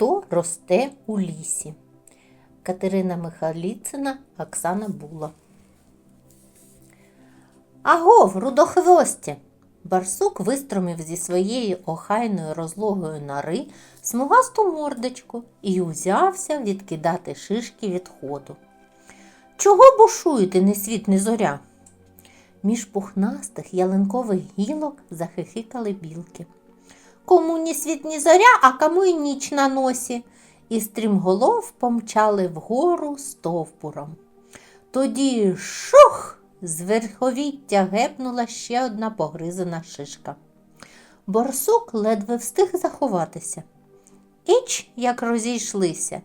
Хто росте у лісі? Катерина Михайліцина, Оксана Була. Агов, рудохвості! Барсук вистромив зі своєї охайної розлогої нори смугасту мордочку і узявся відкидати шишки від ходу. Чого бушуєте, не світ, не зоря? Між пухнастих ялинкових гілок захихикали білки. Кому ні світ, ні зоря, а кому й ніч на носі, і стрімголов помчали вгору стовпуром. Тоді шух! З верховіття гепнула ще одна погризана шишка. Борсук ледве встиг заховатися. Іч, як розійшлися,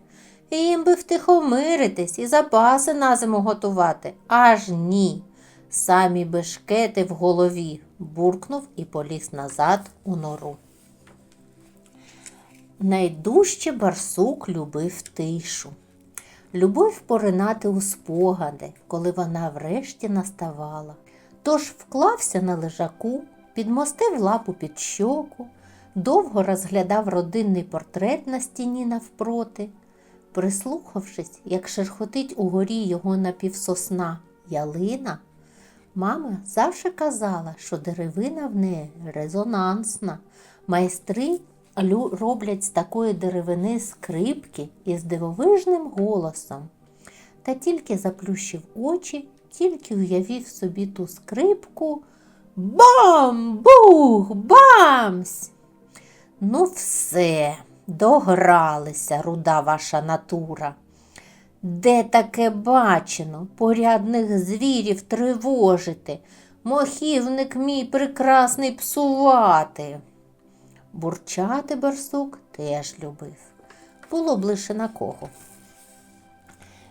їм би втихомиритись і запаси на зиму готувати. Аж ні. Самі бешкети в голові, буркнув і поліз назад у нору. Найдужче барсук любив тишу. Любив поринати у спогади, коли вона врешті наставала. Тож вклався на лежаку, підмостив лапу під щоку, довго розглядав родинний портрет на стіні навпроти. Прислухавшись, як шерхотить угорі його напівсосна ялина, мама завжди казала, що деревина в неї резонансна. Майстри роблять з такої деревини скрипки із дивовижним голосом. Та тільки заплющив очі, тільки уявив собі ту скрипку. Бам! Бух! Бамсь! Ну, все, догралися, руда ваша натура. Де таке бачено, порядних звірів тривожити, мохівник мій прекрасний псувати. Бурчати барсук теж любив. Було б лише на кого.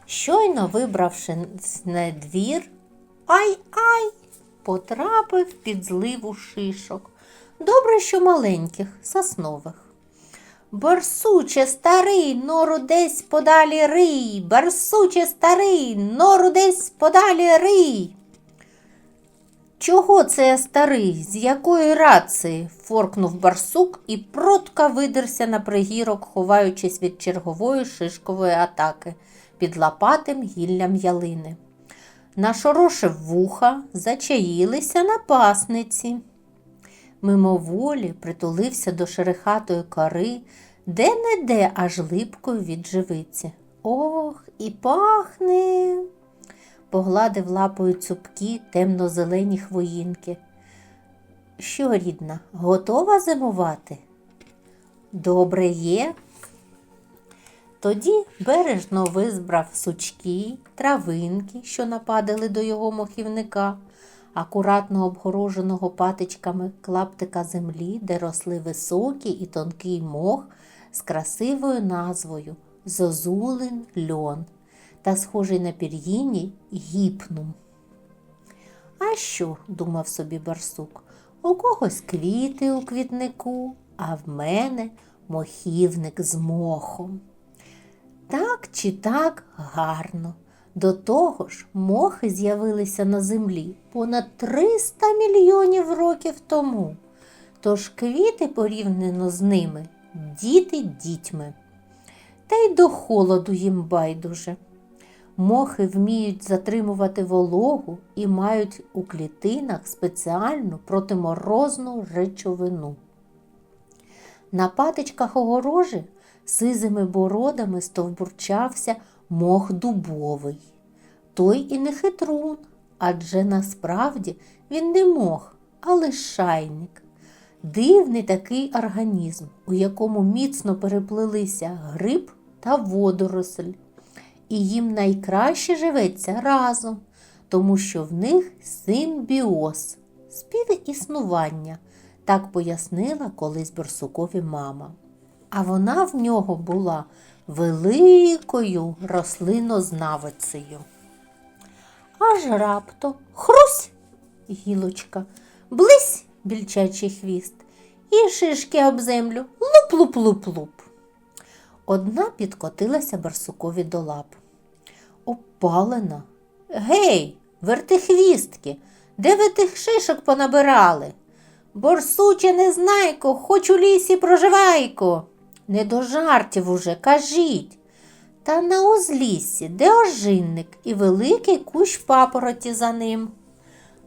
Щойно вибравши на двір, ай-ай, потрапив під зливу шишок. Добре, що маленьких, соснових. Барсуче старий, нору десь подалі рий, барсуче старий, нору десь подалі рий. Чого це старий? З якої рації? форкнув барсук і протка видерся на пригірок, ховаючись від чергової шишкової атаки під лопатим гіллям ялини. Нашорошив вуха, зачаїлися напасниці. Мимоволі притулився до шерехатої кори, де-не-де аж липкою від живиці. Ох, і пахне. Погладив лапою цупкі темно-зелені хвоїнки. Що, рідна, готова зимувати? Добре є. Тоді бережно визбрав сучки, травинки, що нападали до його мохівника, акуратно обгороженого патичками клаптика землі, де росли високий і тонкий мох з красивою назвою Зозулин льон та схожий на пір'їні гіпнум. А що, думав собі барсук, у когось квіти у квітнику, а в мене мохівник з мохом. Так чи так гарно. До того ж, мохи з'явилися на землі понад 300 мільйонів років тому. Тож квіти порівняно з ними діти дітьми. Та й до холоду їм байдуже. Мохи вміють затримувати вологу і мають у клітинах спеціальну протиморозну речовину. На патичках огорожі сизими бородами стовбурчався мох дубовий. Той і не хитрун, адже насправді він не мох, а лишайник. Дивний такий організм, у якому міцно переплилися гриб та водоросль. І їм найкраще живеться разом, тому що в них симбіоз, співіснування, так пояснила колись Борсукові мама. А вона в нього була великою рослинознавицею. Аж рапто хрусь гілочка, блись більчачий хвіст, і шишки об землю луп-луп-луп-луп. Одна підкотилася барсукові до лап. Опалена. Гей, вертихвістки, де ви тих шишок понабирали? Борсуче незнайко, хоч у лісі проживайко. Не до жартів уже, кажіть. Та на узліссі, де ожинник і великий кущ папороті за ним.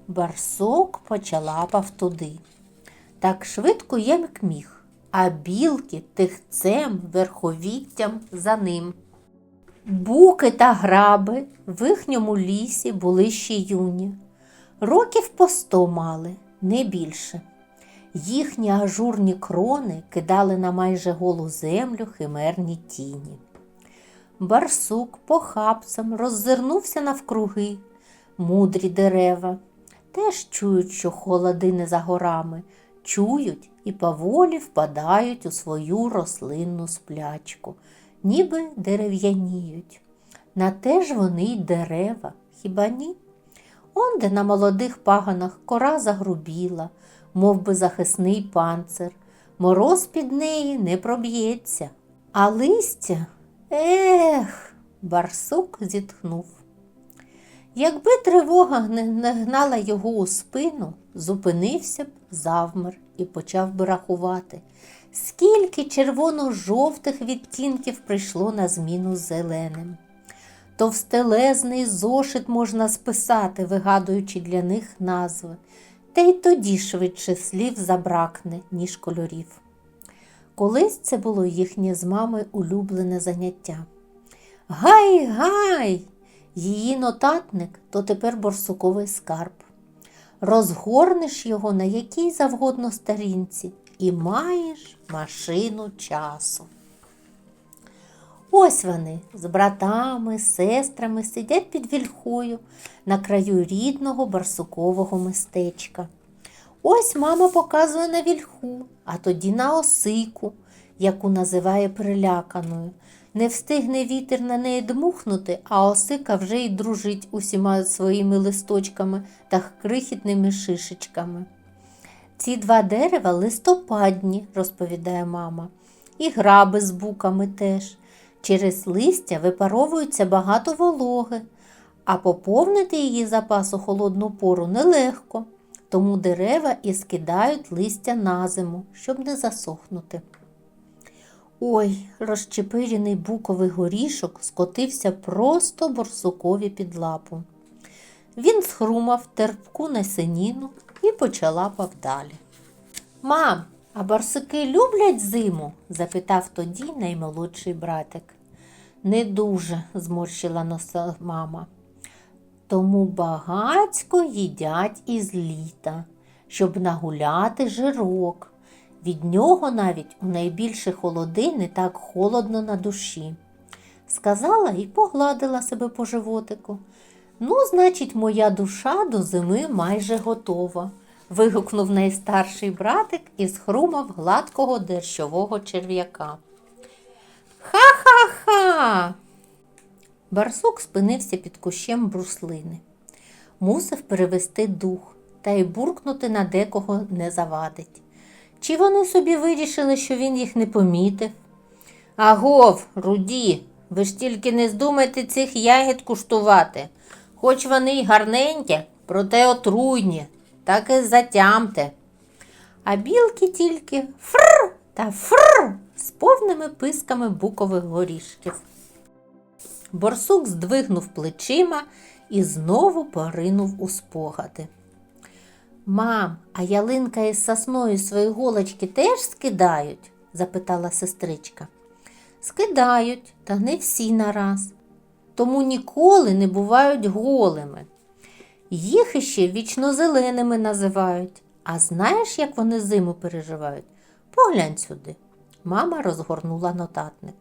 Барсок почалапав туди. Так швидко, як міг, а білки тихцем, верховіттям за ним. Буки та граби в їхньому лісі були ще юні. Років по сто мали, не більше. Їхні ажурні крони кидали на майже голу землю химерні тіні. Барсук похапцем роззирнувся навкруги. Мудрі дерева теж чують, що холоди не за горами, чують і поволі впадають у свою рослинну сплячку, ніби дерев'яніють. На те ж вони й дерева, хіба ні? Онде на молодих паганах кора загрубіла, мов би захисний панцир. Мороз під неї не проб'ється. А листя, ех, барсук зітхнув. Якби тривога не нагнала його у спину, зупинився б, завмер і почав би рахувати, скільки червоно-жовтих відтінків прийшло на зміну зеленим. Товстелезний зошит можна списати, вигадуючи для них назви, та й тоді швидше слів забракне, ніж кольорів. Колись це було їхнє з мами улюблене заняття. Гай, гай! Її нотатник то тепер борсуковий скарб. Розгорнеш його на якій завгодно сторінці і маєш машину часу. Ось вони з братами, сестрами сидять під вільхою на краю рідного барсукового містечка. Ось мама показує на вільху, а тоді на осику, яку називає переляканою. Не встигне вітер на неї дмухнути, а осика вже й дружить усіма своїми листочками та крихітними шишечками. Ці два дерева листопадні, розповідає мама, і граби з буками теж. Через листя випаровується багато вологи, а поповнити її запас у холодну пору нелегко, тому дерева і скидають листя на зиму, щоб не засохнути. Ой, розчепирений буковий горішок скотився просто борсукові під лапу. Він схрумав терпку насеніну і почалапав далі. Мам, а барсуки люблять зиму? запитав тоді наймолодший братик. Не дуже, зморщила носа мама. Тому багацько їдять із літа, щоб нагуляти жирок. Від нього навіть у найбільші холоди не так холодно на душі. Сказала і погладила себе по животику. Ну, значить, моя душа до зими майже готова. вигукнув найстарший братик і схрумав гладкого дерщового черв'яка. Ха-ха-ха. Барсук спинився під кущем бруслини. Мусив перевести дух та й буркнути на декого не завадить. Чи вони собі вирішили, що він їх не помітив? Агов, руді, ви ж тільки не здумайте цих ягід куштувати. Хоч вони й гарненькі, проте отруйні, так і затямте. А білки тільки фр та фр з повними писками букових горішків. Борсук здвигнув плечима і знову поринув у спогади. Мам, а ялинка із сосною свої голочки теж скидають? запитала сестричка. Скидають, та не всі нараз. Тому ніколи не бувають голими. Їх іще вічно-зеленими називають. А знаєш, як вони зиму переживають? Поглянь сюди. Мама розгорнула нотатник.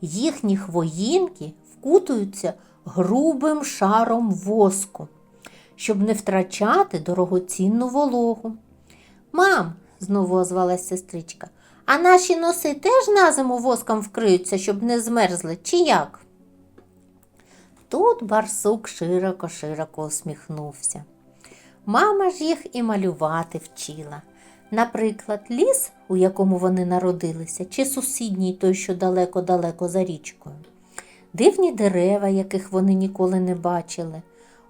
Їхні хвоїнки вкутуються грубим шаром воску щоб не втрачати дорогоцінну вологу. Мам, знову озвалась сестричка, а наші носи теж на зиму воском вкриються, щоб не змерзли, чи як? Тут барсук широко-широко усміхнувся. Мама ж їх і малювати вчила. Наприклад, ліс, у якому вони народилися, чи сусідній той, що далеко-далеко за річкою, дивні дерева, яких вони ніколи не бачили.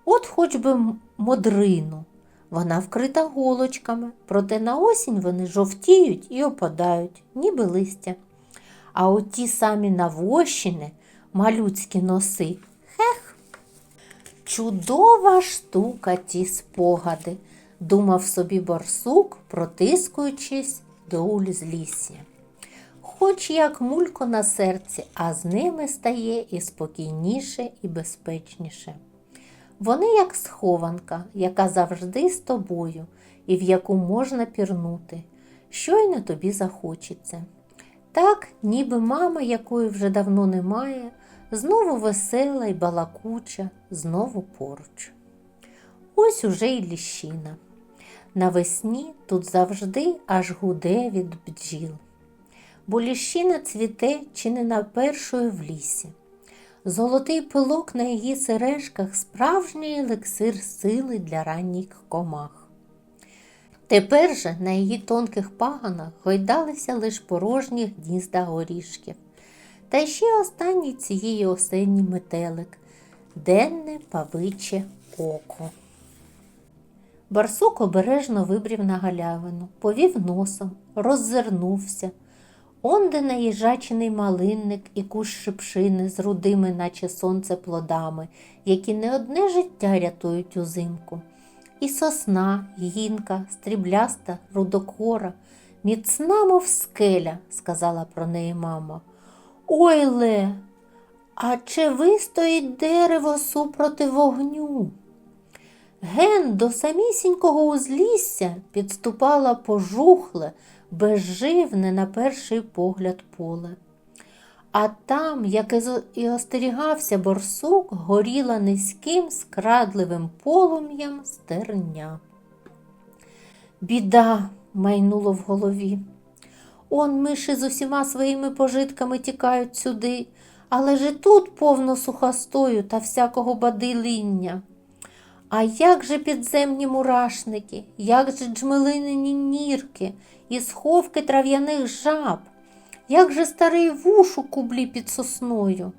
От хоч би модрину. Вона вкрита голочками, проте на осінь вони жовтіють і опадають, ніби листя. А от ті самі навощини, малюцькі носи, хех. Чудова штука ті спогади, думав собі борсук, протискуючись до узлісся. Хоч як мулько на серці, а з ними стає і спокійніше, і безпечніше. Вони як схованка, яка завжди з тобою, і в яку можна пірнути, щойно тобі захочеться. Так, ніби мама, якої вже давно немає, знову весела й балакуча, знову поруч. Ось уже й ліщина. Навесні тут завжди аж гуде від бджіл. Бо ліщина цвіте чи не на першої в лісі. Золотий пилок на її сережках справжній елексир сили для ранніх комах. Тепер же на її тонких паганах гойдалися лиш порожні гнізда горішків. Та ще останній цієї осені метелик денне павиче око. Барсук обережно вибрів на галявину, повів носом, роззирнувся. Онде наїжачений малинник і кущ шипшини з рудими, наче сонце, плодами, які не одне життя рятують узимку. І сосна, гінка, стрібляста, рудокора, міцна, мов скеля, сказала про неї мама. Ой ле, а чи вистоїть дерево супроти вогню? Ген до самісінького узлісся підступала пожухле, безживне на перший погляд поле. А там, як і остерігався борсук, горіла низьким скрадливим полум'ям стерня. Біда майнуло в голові. Он миші з усіма своїми пожитками тікають сюди, але ж і тут повно сухостою та всякого бадилиння. А як же підземні мурашники, як же джмелинині нірки і сховки трав'яних жаб, як же старий вуш у кублі під сосною?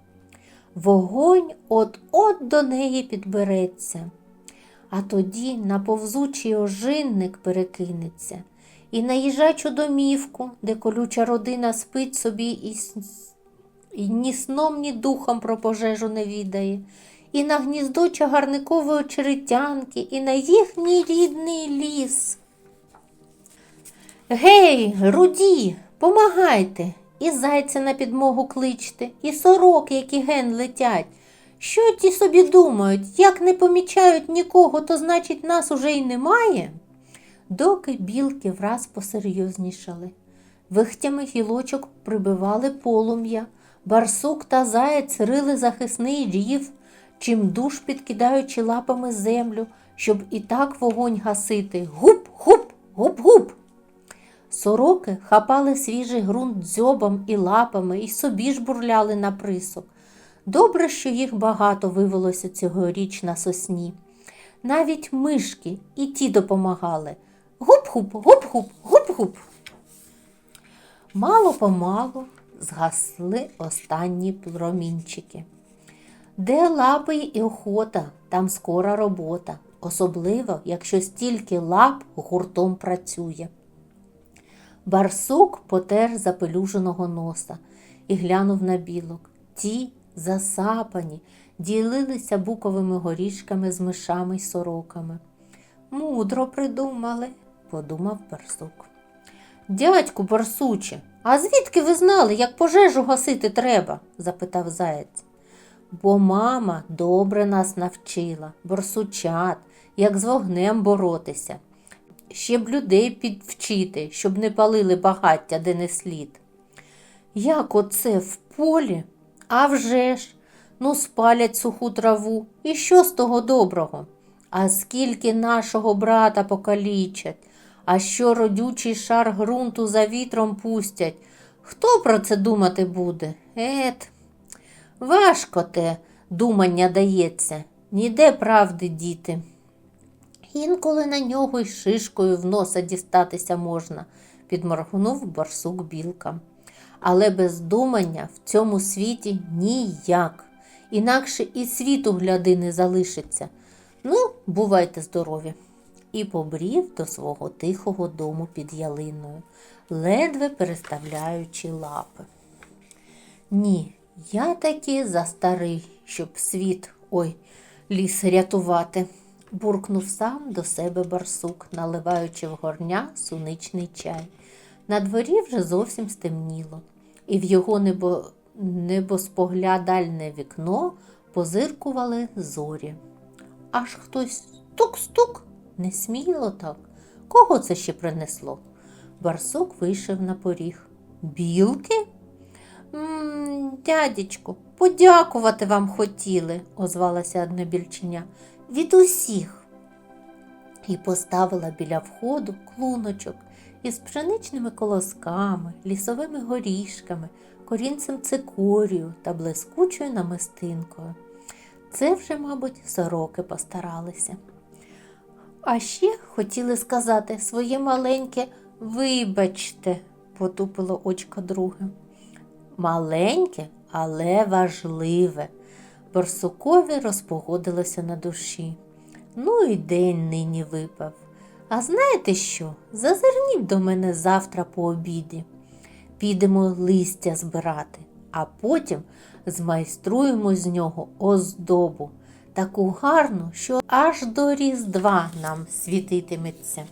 Вогонь от-от до неї підбереться, а тоді на повзучий ожинник перекинеться, і на їжачу домівку, де колюча родина спить собі і, і ні сном, ні духом про пожежу не відає, і на гніздо чагарникової очеретянки, і на їхній рідний ліс. Гей, руді, помагайте, і зайця на підмогу кличте, і сороки, які ген летять. Що ті собі думають, як не помічають нікого, то значить нас уже й немає? Доки білки враз посерйознішали. Вихтями гілочок прибивали полум'я, барсук та заєць рили захисний рів, чим душ підкидаючи лапами землю, щоб і так вогонь гасити. Гуп-гуп, гуп-гуп. Сороки хапали свіжий ґрунт дзьобом і лапами і собі ж бурляли на присок. Добре, що їх багато вивелося цьогоріч на сосні. Навіть мишки і ті допомагали. Гуп-гуп, гуп-гуп, гуп-гуп. Мало-помалу згасли останні промінчики. Де лапи і охота, там скора робота, особливо, якщо стільки лап гуртом працює. Барсук потер запелюженого носа і глянув на білок. Ті, засапані, ділилися буковими горішками з мишами й сороками. Мудро придумали, подумав барсук. Дядьку барсуче, а звідки ви знали, як пожежу гасити треба? запитав заєць. Бо мама добре нас навчила, борсучат, як з вогнем боротися. Ще б людей підвчити, щоб не палили багаття, де не слід. Як оце в полі? А вже ж, ну спалять суху траву. І що з того доброго? А скільки нашого брата покалічать, а що родючий шар ґрунту за вітром пустять? Хто про це думати буде? Ет, важко те думання дається, ніде правди діти. Інколи на нього й шишкою в носа дістатися можна, підморгнув барсук білка. Але без думання в цьому світі ніяк. Інакше і світу гляди не залишиться. Ну, бувайте здорові. І побрів до свого тихого дому під ялиною, ледве переставляючи лапи. Ні, я таки застарий, щоб світ, ой, ліс рятувати, буркнув сам до себе барсук, наливаючи в горня суничний чай. На дворі вже зовсім стемніло, і в його небо... небоспоглядальне вікно позиркували зорі. Аж хтось стук-стук, не сміло так. Кого це ще принесло? Барсук вийшов на поріг. Білки? м дядечку, подякувати вам хотіли, озвалася однобільчиня. Від усіх. І поставила біля входу клуночок із пшеничними колосками, лісовими горішками, корінцем цикорію та блискучою намистинкою. Це вже, мабуть, сороки постаралися. А ще хотіли сказати своє маленьке вибачте, потупило очко друге. Маленьке, але важливе. Барсукові розпогодилося на душі. Ну і день нині випав. А знаєте що? Зазирніть до мене завтра по обіді. Підемо листя збирати, а потім змайструємо з нього оздобу, таку гарну, що аж до Різдва нам світитиметься.